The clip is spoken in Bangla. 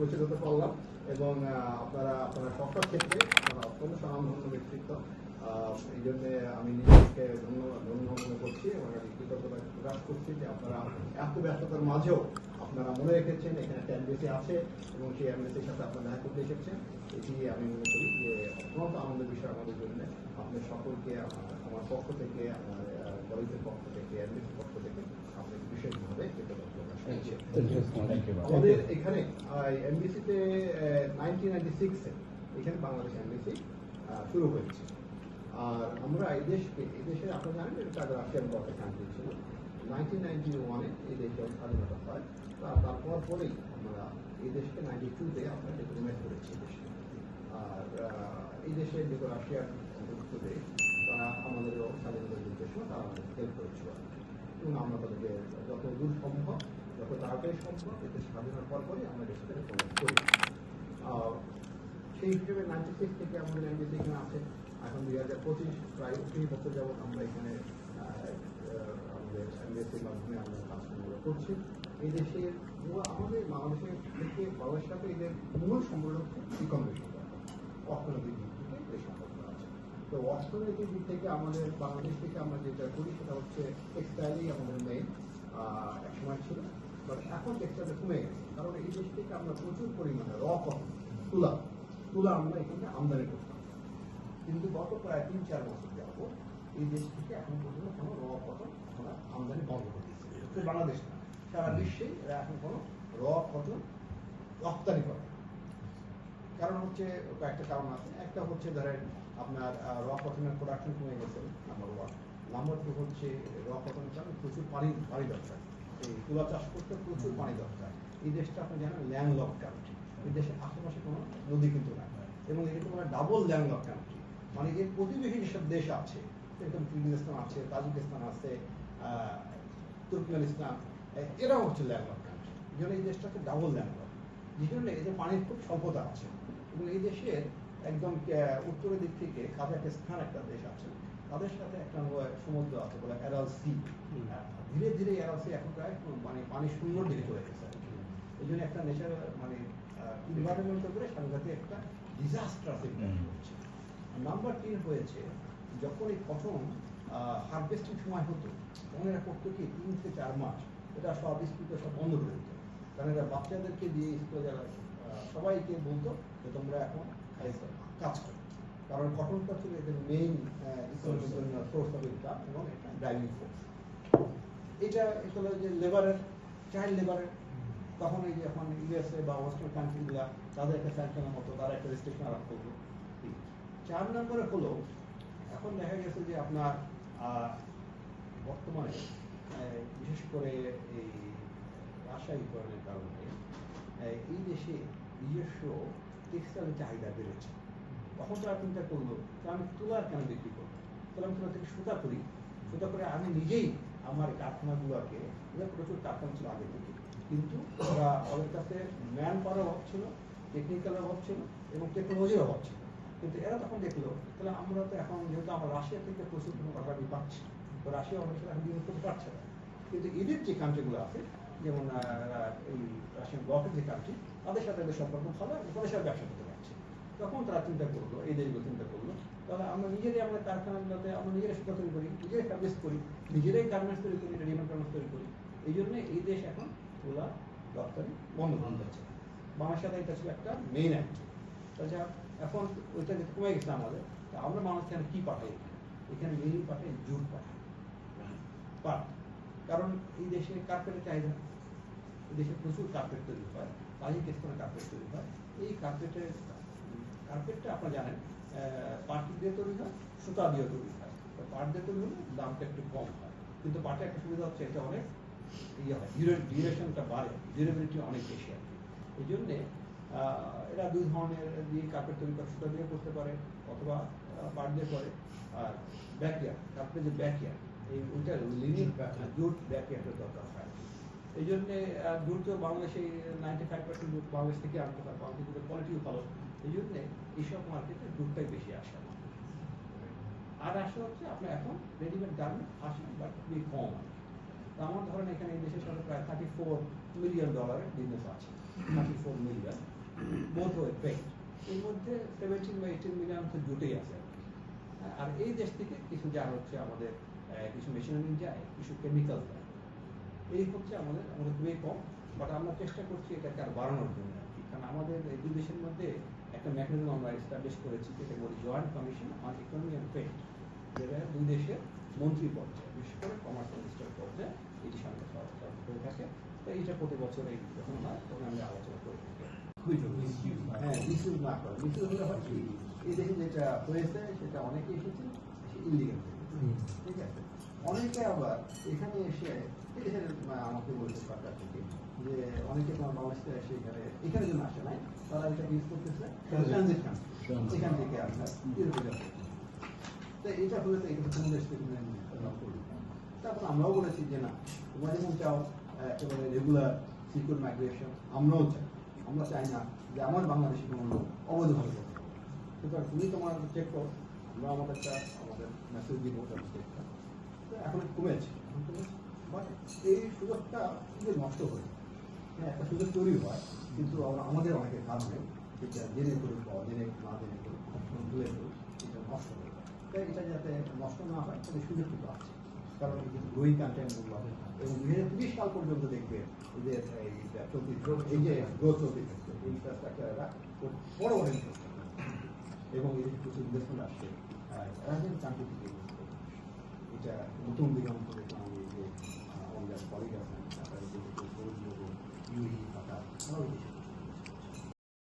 পরিচিত হতে পারলাম এবং আপনারা আপনারা সকল ক্ষেত্রে আপনারা অত্যন্ত স্বনামধন্য ব্যক্তিত্ব। এই জন্য আমি নিজেকে ধন্যবাদ ধন্য মনে করছি এবং কৃতজ্ঞতা প্রকাশ করছি যে আপনারা এত ব্যস্ততার মাঝেও আপনারা মনে রেখেছেন, এখানে একটা এমবিসি আছে এবং সেই এমবিসির সাথে আপনারা দেখা করতে এসেছেন। এটি আমি মনে করি যে অত্যন্ত আনন্দের বিষয় আমাদের জন্য। আপনাদের সকলকে, আমার- আমার পক্ষ থেকে, আমার কলেজের পক্ষ থেকে এমবিসির পক্ষ থেকে আপনাকে বিশেষভাবে কৃতজ্ঞতা প্রকাশ করছি আমাদের এখানে এমবিসিতে নাইনটিন নাইনটি সিক্সে এখানে বাংলাদেশ এমবিসি শুরু হয়েছে। আর আমরা এই দেশকে এই দেশে আপনারা জানেন এটা একটা রাশিয়ান বর্ডার কান্ট্রি ছিল। নাইনটিন নাইনটি ওয়ানে এই দেশ স্বাধীনতা হয়। তারপর পরেই আমরা এই দেশকে নাইনটি টুতে আমরা রেকমেন্ড করেছি এই দেশকে আর এই দেশে যেহেতু রাশিয়ার অন্তর্ভুক্ত দেশ তারা আমাদেরও স্বাধীনতা যুদ্ধের সময় তারা আমাদের হেল্প করেছিল। এবং আমরা তাদেরকে যত দূর সম্ভব যত তাড়াতাড়ি সম্ভব এতে স্বাধীন হওয়ার পর আমরা দেশকে রেকমেন্ড করি। সেই হিসেবে নাইনটি সিক্স থেকে আমাদের এমবিসি এখানে আছে এখন দুই হাজার পঁচিশ প্রায় তিন বছর যাবত আমরা এখানে আমাদের এমবিসির মাধ্যমে আমরা কাজগুলো করছি। এই মূল- আমাদের বাংলাদেশের থেকে বাংলাদেশের সাথে এদের মূল সম্পর্ক হচ্ছে ইকোনমিক। অর্থনৈতিক দিক থেকে এই সম্পর্ক আছে তো অর্থনৈতিক দিক থেকে আমাদের বাংলাদেশ থেকে আমরা যেটা করি সেটা হচ্ছে টেক্সটাইলই আমাদের মেইন এক সময় ছিল। এখন টেক্সটাইলটা কমে গেছে। কারণ এই দেশ থেকে আমরা প্রচুর পরিমাণে র তুলা। তুলা আমরা এখানে আমদানি করতাম কিন্তু গত প্রায় তিন, চার বছর যাব এই দেশ থেকে এখন পর্যন্ত কোনো র আমরা আমদানি বন্ধ করে বাংলাদেশ না, সারা বিশ্বে এখন কোনো র রপ্তানি করে কারণ হচ্ছে কয়েকটা কারণ আছে। একটা হচ্ছে ধরেন আপনার র কটনের প্রোডাকশন কমে গেছে নাম্বার ওয়ান নাম্বার টু হচ্ছে র কটনের কারণে প্রচুর পানি পানি দরকার। তুলা চাষ করতে প্রচুর পানি দরকার। এই দেশটা আপনি জানেন ল্যান্ডলক কান্ট্রি এই দেশের আশেপাশে কোনো নদী কিন্তু না এবং এরকম একটা ডাবল ল্যান্ডলক কান্ট্রি মানে এর প্রতিবেশী যেসব দেশ আছে এরকম কিরগিজস্তান আছে তাজিকিস্তান আছে তুর্কমেনিস্তান এরাও হচ্ছে ল্যান্ডলক কান্ট্রি এই জন্য এই দেশটা হচ্ছে ডাবল ল্যান্ডলক যে জন্য এদের পানির খুব স্বল্পতা আছে। এবং এই দেশের একদম উত্তরের দিক থেকে কাজাকিস্তান একটা দেশ আছে। তাদের সাথে একটা সমুদ্র আছে বলে অ্যারাল সি ধীরে ধীরে অ্যারাল সি এখন প্রায় মানে পানি শূন্যর দিকে চলে গেছে। এই জন্য একটা নেচার মানে ইনভারনমেন্ট করে সাংঘাতিক একটা ডিজাস্টার হচ্ছে। নাম্বার তিন হয়েছে যখন এই কটন হারভেস্টিং সময় হতো তখন এরা করতো কি তিন থেকে চার মাস। এটা সব স্কুলকে সব বন্ধ করে দিত। কারণ এরা বাচ্চাদেরকে দিয়ে স্কুলে যারা সবাইকে বলতো যে তোমরা এখন কাজ করো। কারণ কটনটা ছিল এদের মেইন সোর্স অফ ইনকাম এবং এটা ড্রাইভিং ফোর্স এটা হলো যে লেবারের চাইল্ড লেবারের তখন এই যে এখন ইউএসএ বা ওয়েস্টার্ন কান্ট্রিগুলা তাদের একটা স্যাংশনের মতো তারা একটা রেস্ট্রিকশন আরোপ ঠিক। চার নম্বরে হলো এখন দেখা গেছে যে আপনার বর্তমানে বিশেষ করে এই রাসায়নিকরণের কারণে এই দেশে নিজস্ব টেক্সটাইলের চাহিদা বেড়েছে। তখন তারা চিন্তা করল? যে আমি তুলার কেন বিক্রি করব? তাহলে আমি তুলা থেকে সুতা করি। সুতা করে আমি নিজেই আমার কারখানাগুলোকে প্রচুর কারখানা ছিল আগে থেকে। কিন্তু ওদের কাছে ম্যান পাওয়ার অভাব ছিল টেকনিক্যাল অভাব ছিল এবং টেকনোলজির অভাব ছিল। কিন্তু এরা তখন দেখল, তাহলে আমরা তো এখন যেহেতু আমরা রাশিয়া থেকে প্রচুর কোনো কথা পাচ্ছি, তো রাশিয়া অনেক সময় এখন বিনিয়োগ করতে পারছে না। কিন্তু এদের যে কান্ট্রিগুলো আছে যেমন এই রাশিয়ান ব্লকের যে কান্ট্রি তাদের সাথে এদের সম্পর্ক ভালো তাদের সাথে ব্যবসা করতে পারছে। তখন তারা চিন্তা করল, এই দেশগুলো চিন্তা করল, তাহলে আমরা নিজেরাই আমাদের কারখানাগুলোতে, আমরা নিজেরাই সুতা তৈরি করি, নিজেরাই ফ্যাব্রিক্স করি, নিজেরাই গার্মেন্টস তৈরি করি রেডিমেড গার্মেন্টস তৈরি করি। এই জন্য এই দেশ এখন তুলা রপ্তানি বন্ধ করে দিচ্ছে বাংলার সাথে এটা ছিল একটা মেইন অ্যাক্টিভ তাছাড়া এখন ওইটা যেহেতু কমে গেছে আমাদের। তা আমরা মানুষ এখানে কী পাঠাই? এখানে মেইনলি পাঠাই, জুট পাঠাই। পাট। কারণ এই দেশে কার্পেটের চাহিদা দেশে প্রচুর কার্পেট তৈরি হয় তাজিকিস্তানে কার্পেট তৈরি হয়। এই কার্পেটের কার্পেটটা আপনারা জানেন পাট দিয়ে তৈরি হয়, সুতা দিয়ে তৈরি হয়। পাট দিয়ে তৈরি হলে দামটা একটু কম হয়। কিন্তু পাটে একটা সুবিধা হচ্ছে, এটা অনেক ইয়ে হয় ডিউরেশনটা বাড়ে ডিউরেবিলিটি অনেক বেশি আর কি। এই জন্যে এরা দুই ধরনের দিয়ে কার্পেট তৈরি করে, সুতা দিয়ে করতে পারে, অথবা পাট দিয়ে করে। আর ব্যাকয়ার কার্পেটের যে ব্যাকয়ার এই ওইটা লিনিং জুট ব্যাকয়ারের দরকার হয়। এই জন্যে আহ, জুট তো বাংলাদেশে ninety five percent jute Bangladesh থেকে আনতে পারে বাংলাদেশ জুটের কোয়ালিটিও ভালো এই জন্যে এইসব মার্কেটে জুটটাই বেশি আসে। আর আসে হচ্ছে আপনার এখন রেডিমেড গার্মেন্ট আসে বাট খুবই কম। তো আমার ধরেন এখানে এই দেশের সাথে প্রায় থার্টি ফোর মিলিয়ন ডলারের বিজনেস আছে। Thirty four million both way paid এর মধ্যে সেভেন্টিন বা এইটিন মিলিয়ন তো জুটেই আছে। আর এই দেশ থেকে কিছু যা হচ্ছে আমাদের কিছু মেশিনারি যায় কিছু কেমিক্যাল যায়। এই হচ্ছে আমাদের আমাদের খুবই কম বাট আমরা চেষ্টা করছি এটাকে আর বাড়ানোর জন্য আর কি। কারণ আমাদের এই দুই দেশের মধ্যে একটা মেকানিজম আমরা এস্টাবলিশ করেছি যেটা বলি joint commission on economy and trade যেটা দুই দেশের মন্ত্রী পর্যায়ে বিশেষ করে কমার্স মিনিস্টার পর্যায়ে এটি সরকার করে থাকে। তো এইটা প্রতি বছর এই যখন হয় তখন আমরা আলোচনা করে থাকি। হ্যাঁ না করে মিসইউজ হলে হয় কি এই দেশে যেটা হয়েছে সেটা অনেকে এসেছে ইলিগাল ঠিক আছে? অনেকে আবার এখানে এসে আমরাও বলেছি যে না তোমরা যেমন চাও একেবারে রেগুলার সিকিউর মাইগ্রেশন আমরাও চাই আমরা চাই না যে আমার বাংলাদেশি কোনো লোক অবৈধভাবে সুতরাং তুমি তোমার চেক করো আমরা আমাদেরটা আমাদের মেসেজ দিব চেকটা তো এখন কমেছে এখন কমেছে বাট এই সুযোগটা সুযোগ নষ্ট হয়ে হ্যাঁ একটা সুযোগ তৈরি হয়, কিন্তু আমাদের অনেকের কারণে যেটা জেনে করুক বা জেনে না জেনে করুক ভুলে করুক, এটা নষ্ট হয়ে তাই এটা যাতে নষ্ট না হয়, তাহলে সুযোগটুকু আছে। কারণ যে গ্রোয়িং কন্টেন্টগুলো এবং দুই হাজার তিরিশ সাল পর্যন্ত দেখবে যে যে চলতি এই যে গ্রোথ চলতে থাকছে এই ইনফ্রাস্ট্রাকচারটা খুব বড় বড় এবং এই কিছু ইনভেস্টমেন্ট আসছে রাজনীতি চাকরি থেকে এটা নতুন দিগন্ত যে আহ, আমাদের কলিগ আছেন তারপরে যে ইউই পাতা তারাও এই দেশে